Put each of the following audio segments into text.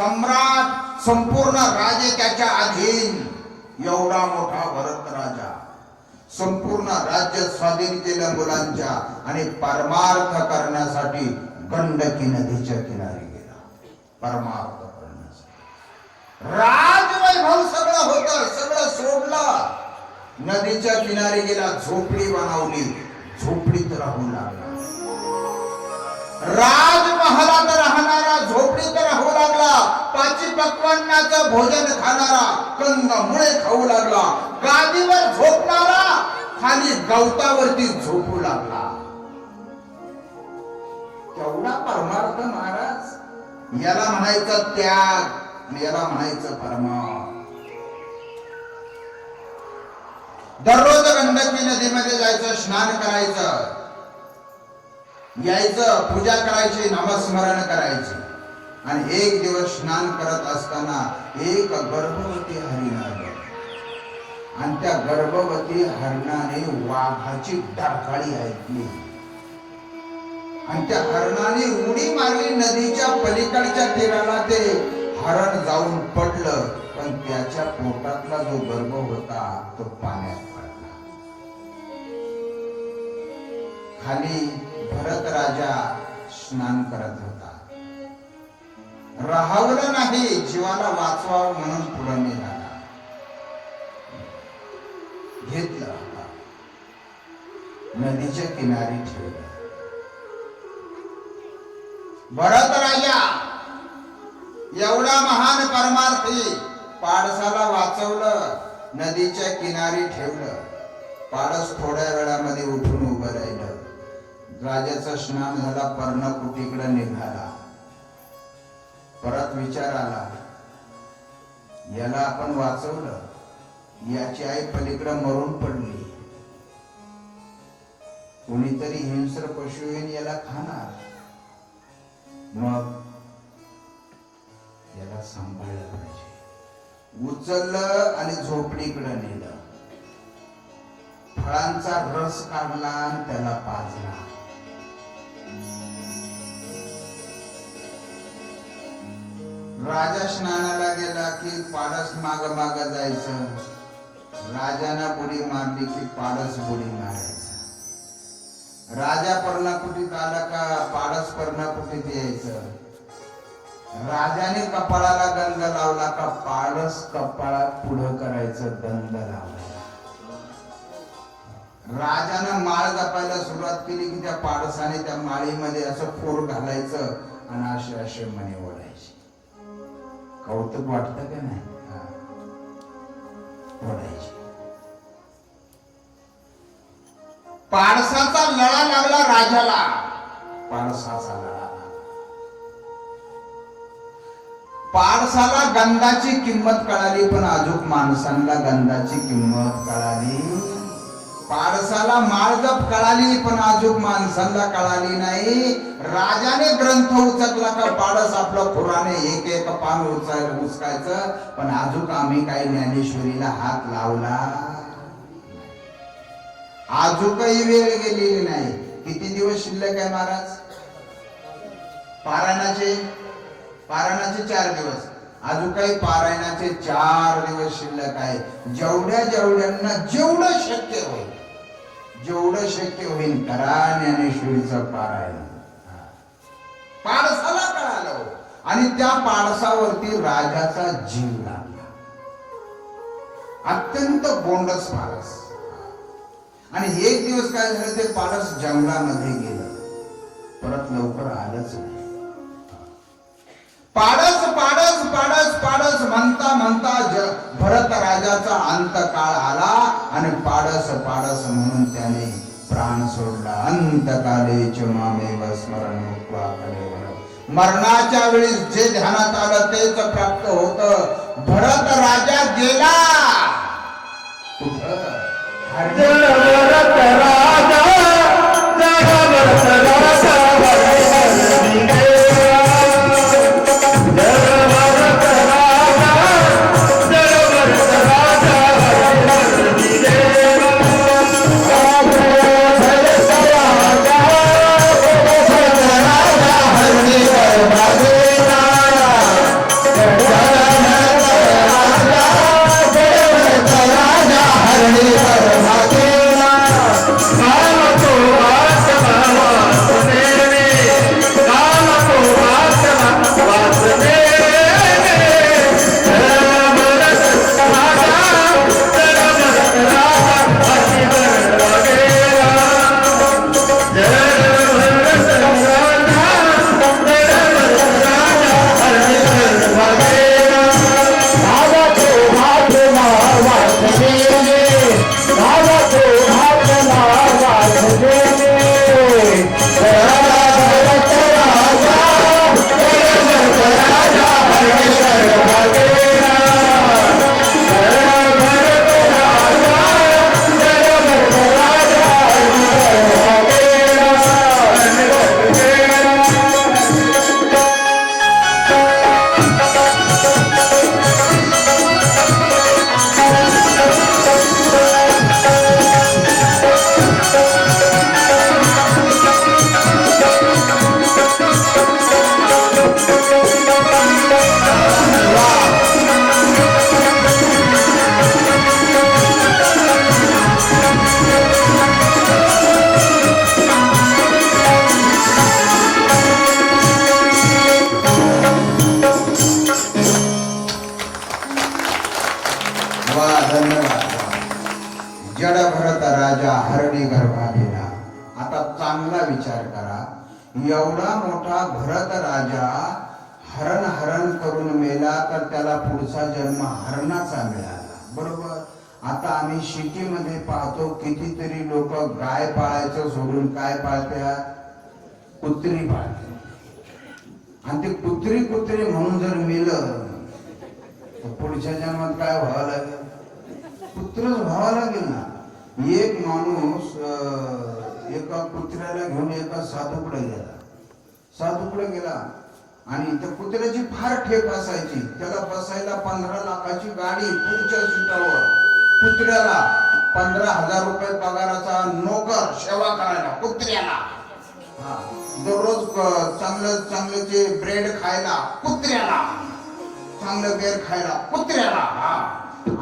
सम्राट संपूर्ण राजे त्याच्या अधीन एवढा मोठा भरत राजा संपूर्ण राज्य स्वाधीन केलं मुलांच्या आणि परमार्थ करण्यासाठी गंडकी नदीच्या किनारी गेला. परमार्थ करण्यासाठी. राजवैभव सगळं होतं सगळं सोडलं. नदीच्या किनारी गेला झोपडी बनवली झोपडीत राहू लागला. राजमहालात राहणारा झोपडीत राहू लागला पाची पक्वांनाचं भोजन खाणारा कंदमुळे खाऊ लागला गादीवर झोपणारा खाली गवतावरती झोपू लागला. तेवढा परमार्थ महाराज? याला म्हणायचं त्याग याला म्हणायचं परमार्थ. दररोज गंडकी नदीमध्ये जायचं स्नान करायचं. यायचं पूजा करायची नामस्मरण करायची. आणि एक दिवस स्नान करत असताना एक गर्भवती हरिण आली. आणि त्या गर्भवती हरणाने वाघाची डरकाळी ऐकली. आणि त्या हरणाने उडी मारली नदीच्या पलीकडच्या तीराला ते हरण जाऊन पडलं. पण त्याच्या पोटातला जो गर्भ होता तो पाण्यात पडला. खाली भरत राजा स्नान करत होता. राहवलं नाही जीवाला वाचवावं म्हणून पुढे निघाला घेतलं नदीच्या किनारी ठेवलं. भरत राजा एवढा महान परमार्थी पाडसाला वाचवलं नदीच्या किनारी ठेवलं. पाडस थोड्या वेळामध्ये उठून उभं राहिलं. राजाचा स्नान झाला पर्णकुटीकडे निघाला. परत विचार आला याला आपण वाचवलं याची आई पलीकडे मरून पडली. कोणीतरी हिंस्र पशु येईन याला खाणार. मग याला सांभाळलं पाहिजे. उचललं आणि झोपडीकडे नेलं. फळांचा रस काढला आणि त्याला पाजला. राजा स्नानाला गेला की पाडस माग माग जायचं. राजानं बुडी मारली की पाडस बुडी मारायचं. राजा पर्णाकुटीत आला का पाडस पर्णाकुटीत यायचं. राजाने कपाळाला गंध लावला का पाडस कपाळात पुढं करायचं दंड लावला राजानं माळ जपायला सुरुवात केली की त्या पाडसाने त्या माळीमध्ये असं फोर घालायचं आणि असे असे मने ओढायचे. कौतुक वाटतं का नाही? हा. पारसाचा लळा लागला राजाला. पारसाचा लळा पारसाला गंधाची किंमत कळाली पण अजून माणसांना गंधाची किंमत कळाली. पारसाला माळजप कळाली पण अजून माणसांना कळाली नाही. राजाने ग्रंथ उचकला का पाडस आपलं पुराने एक एक पान उचाय उचकायचं. पण अजून आम्ही काही ज्ञानेश्वरीला हात लावला. अजूनही वेळ गेलेली नाही. किती दिवस शिल्लक आहे महाराज? पारायणाचे? पारायणाचे चार दिवस. अजून काही पारायणाचे चार दिवस शिल्लक आहे. जेवढ्या जेवढ्यांना जेवढं शक्य होईल जेवढं शक्य होईल करा ज्ञानेश्वरीचं पारायण आहे. पाडसाला कळालं हो. आणि त्या पाडसावरती राजाचा जीव लागला. अत्यंत गोंडस पाडस आणि एक दिवस काय झालं ते पाडस जंगलामध्ये गेलं. परत लवकर आलंच नाही. पाडस पाडस पाडस पाडस म्हणता म्हणता भरत राजाचा अंत काळ आला आणि पाडस पाडस म्हणून त्याने प्राण सोडला. अंतकाले च मामेव स्मरण मरणाच्या वेळी जे ध्यानात आलं तेच प्राप्त होत. भरत राजा गेला. कुठं? घरणी घरवा गेला आता चांगला विचार करा. एवढा मोठा भरत राजा हरण हरण करून मेला तर त्याला पुढचा जन्म हरणाचा मिळाला. बरोबर? आता आम्ही शेतीमध्ये पाहतो कितीतरी लोक गाय पाळायचं सोडून काय पाळत्या? कुत्री पाळते. आणि ते कुत्री कुत्री म्हणून जर मेलं तर पुढच्या जन्मात काय व्हावं लागेल? कुत्रच व्हावं लागेल ना. एक माणूस एका कुत्र्याला घेऊन एका साधूकडे गेला. साधूकडे गेला आणि त्या कुत्र्याची फार ठेप असायची. त्याला बसायला पंधरा लाखाची गाडी पुढच्या सीटावर. कुत्र्याला पंधरा हजार रुपये पगाराचा नोकर सेवा करायला कुत्र्याला. दररोज चांगलं चांगलं ते ब्रेड खायला कुत्र्याला. चांगलं बेर खायला कुत्र्याला.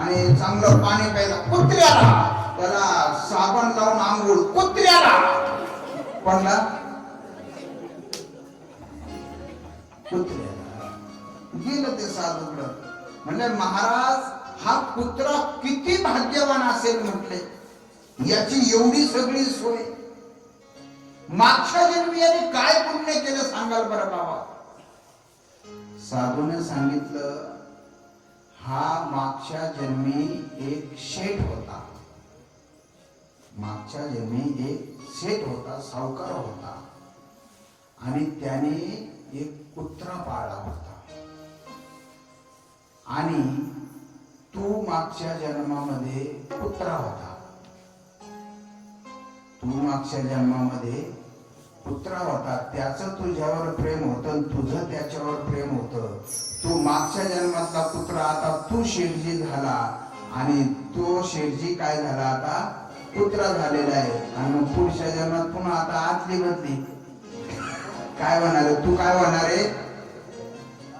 आणि चांगलं पाणी प्यायला कुत्र्याला. त्याला साबण लावून आंघोळ कुत्र्याला. पडला कुत्र्याला. गेलं ते साधूकडं. म्हणजे महाराज हा कुत्रा किती भाग्यवान असेल म्हटले. याची एवढी सगळी सोय. मागच्या जन्मी याने काय पुण्य केलं सांगाल बरं बाबा? साधूने सांगितलं हा मागच्या जन्मी एक शेठ होता. मागच्या जमी एक सेठ होता सावकार होता. आणि त्याने एक कुत्रा पाळला होता. आणि तू मागच्या जन्मामध्ये कुत्रा होता. तू मागच्या जन्मामध्ये कुत्रा होता. त्याचं तुझ्यावर प्रेम होतं आणि तुझं त्याच्यावर प्रेम होतं. तू मागच्या जन्मातला कुत्रा आता तू शेरजी झाला. आणि तो शेठजी काय झाला आता? कुत्रा झालेला आहे. आणि मग पुढच्या जन्मात पुन्हा आता आतली बदली काय होणार तू काय होणार आहे?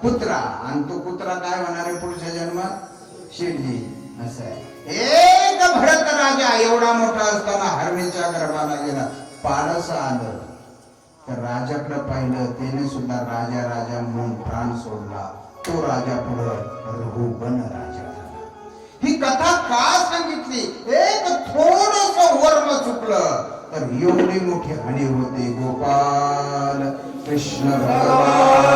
कुत्रा आणि तो कुत्रा काय होणार आहे पुढच्या जन्मात? शेठजी असं आहे. एक भरत राजा एवढा मोठा असताना हरणीच्या गर्भाला गेला. पारस आलं तर राजाकडे पाहिलं त्याने सुद्धा राजा राजा म्हणून प्राण सोडला. तो राजा पुढं रघुबन राजा झाला. ही कथा का सांगितली? एक थोडस वर्म चुकलं तर एवढी मोठी हानी होते गोपाल. कृष्ण भगवान.